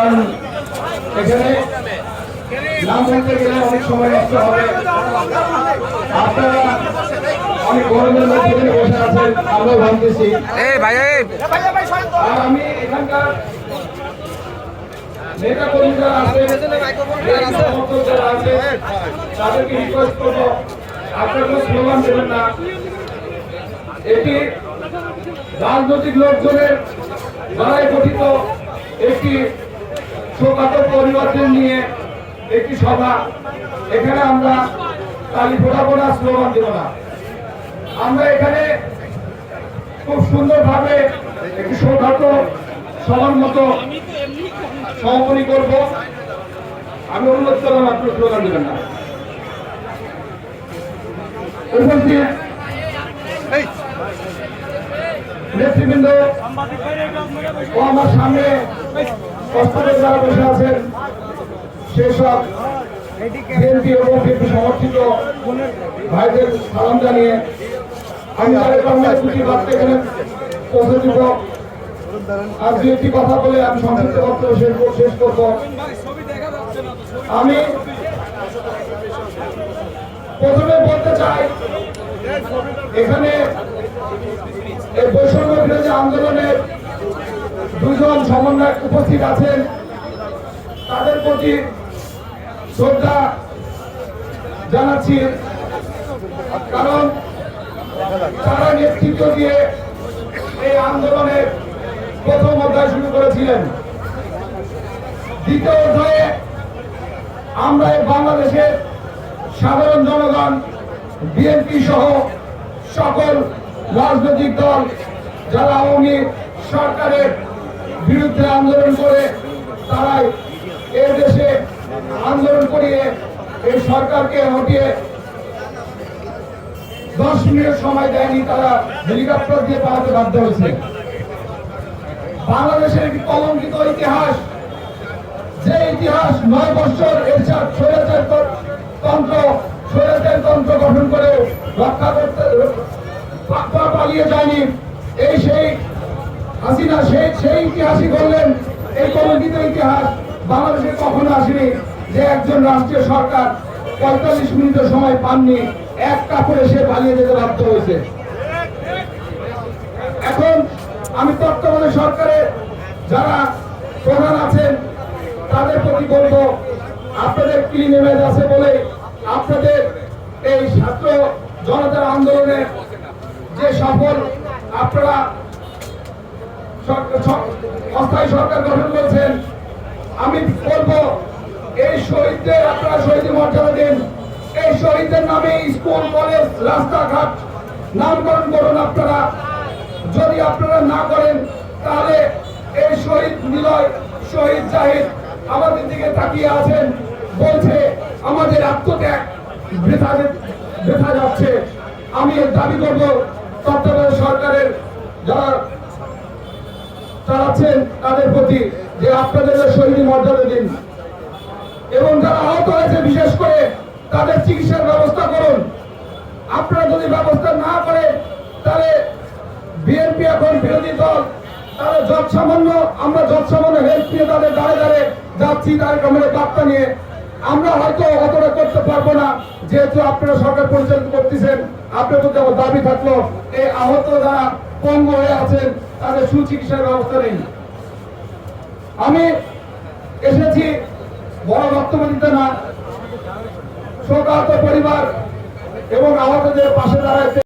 কারণ এখানে নাম বলতে গেলে অনেক সময় নষ্ট হবে। আপনারা অনেক গরমের মধ্যে বসে আছেন আমরাও ভাবতেছি। আর আমি এখানকার নেতা কর্মী যারা আছে সমর্থক যারা আছে তাদেরকে রিকোয়েস্ট করব। আপনারা কোনো স্লোগান দেবেন না। এটি রাজনৈতিক লোকজনের দ্বারাই গঠিত একটি শোকাত পরিবর্তন নিয়ে একটি সভা। এখানে আমরা কালী ফোটাবো না, স্লোগান দেব না। আমরা এখানে খুব সুন্দরভাবে একটি সৌভাগ্য সবার মতো সমাপনী করব। আমি অনুরোধ করলাম, আপনি স্লোগান দেবেন না। নেতৃবৃন্দ ও আমার সামনে কষ্টে যারা বসে আছেন, সেসব বিএনপি এবং বিএনপি সমর্থিত ভাইদের সালাম জানিয়ে আমি বাংলায় দুটি বার্তা এখানে পৌঁছে আর দু কথা বলে আমি সংক্ষিপ্ত বক্তব্য শেষ আমি প্রথমে বলতে চাই, এখানে এই বৈষম্য বিরোধী আন্দোলনের দুজন সমন্বয় উপস্থিত আছেন। তাদের প্রতি শ্রদ্ধা জানাচ্ছি। কারণ তারা নেতৃত্ব দিয়ে এই আন্দোলনের প্রথম অধ্যায় শুরু করেছিলেন। দ্বিতীয় অধ্যায়ে আমরা বাংলাদেশের সাধারণ জনগণ, বিএনপি সহ সকল রাজনৈতিক দল, যারা আওয়ামী সরকারের বিরুদ্ধে আন্দোলন করে তারাই এই দেশে আন্দোলন করিয়ে এই সরকারকে হটিয়ে দশ মিনিট সময় দেয়নি তারা হেলিকপ্টার দিয়ে পালাতে বাধ্য হয়েছে। বাংলাদেশের একটি কলঙ্কিত ইতিহাস, যে ইতিহাস নয় বছর এরশাদ স্বৈরাচার তন্ত্র স্বৈরাচার তন্ত্র গঠন করে রক্ষা করতে পালিয়ে যায়নি। এই সেই হাসিনা সেই সেই ইতিহাসই বললেন, এই কলঙ্কিত ইতিহাস বাংলাদেশে কখনো আসেনি যে একজন রাষ্ট্রীয় সরকার পঁয়তাল্লিশ মিনিটের সময় পাননি, এক কাপড়ে সে পালিয়ে যেতে বাধ্য হয়েছে। এখন আমি বর্তমানে সরকারের যারা প্রধান আছেন, তাদের প্রতি বলব, আপনাদের ক্লিন ইমেজ আছে বলে আপনাদের এই ছাত্র জনতার আন্দোলনের যে সফল আপনারা সর- স- অস্থায়ী সরকার গঠন করেছেন। আমি বলব, এই শহীদদের আপনারা শহীদ মর্যাদা দিন। এই শহীদদের নামে স্কুল, কলেজ, রাস্তাঘাট নামকরণ করুন আপনারা। যদি আপনারা না করেন, তাহলে এই শহীদ নিলয়, শহীদ জাহিদ আমাদের দিকে তাকিয়ে আছেন। বলছে, আমাদের আত্মত্যাগ বৃথা বৃথা যাচ্ছে। আমি দাবি করব, তত্ত্বাবধায়ক সরকারের যারা চালাচ্ছেন তাদের প্রতি যে আপনাদের শহীদ মর্যাদা দিন। এবং যারা আহত হয়েছে, বিশেষ করে তাদের চিকিৎসার ব্যবস্থা করুন। আপনারা যদি ব্যবস্থা না করেন তাহলে বিএনপি এখন বিরোধী দল তারা যত সামান্য আমরা যত সামান্য হেল্প নিয়ে তাদের দাঁড়ে দাঁড়ে যাচ্ছি তার আমাদের বার্তা নিয়ে। আমরা হয়তো অতটা করতে পারব না, যেহেতু আপনারা সরকার পরিচালিত করতেছেন। আপনার প্রতি আমার দাবি থাকল, এই আহত যারা পঙ্গু হয়ে আছেন, তাদের সুচিকিৎসার ব্যবস্থা নেই। আমি এসেছি, বড় বক্তব্য দিতে না। শোকাহত পরিবার এবং আহতদের পাশে দাঁড়াইতে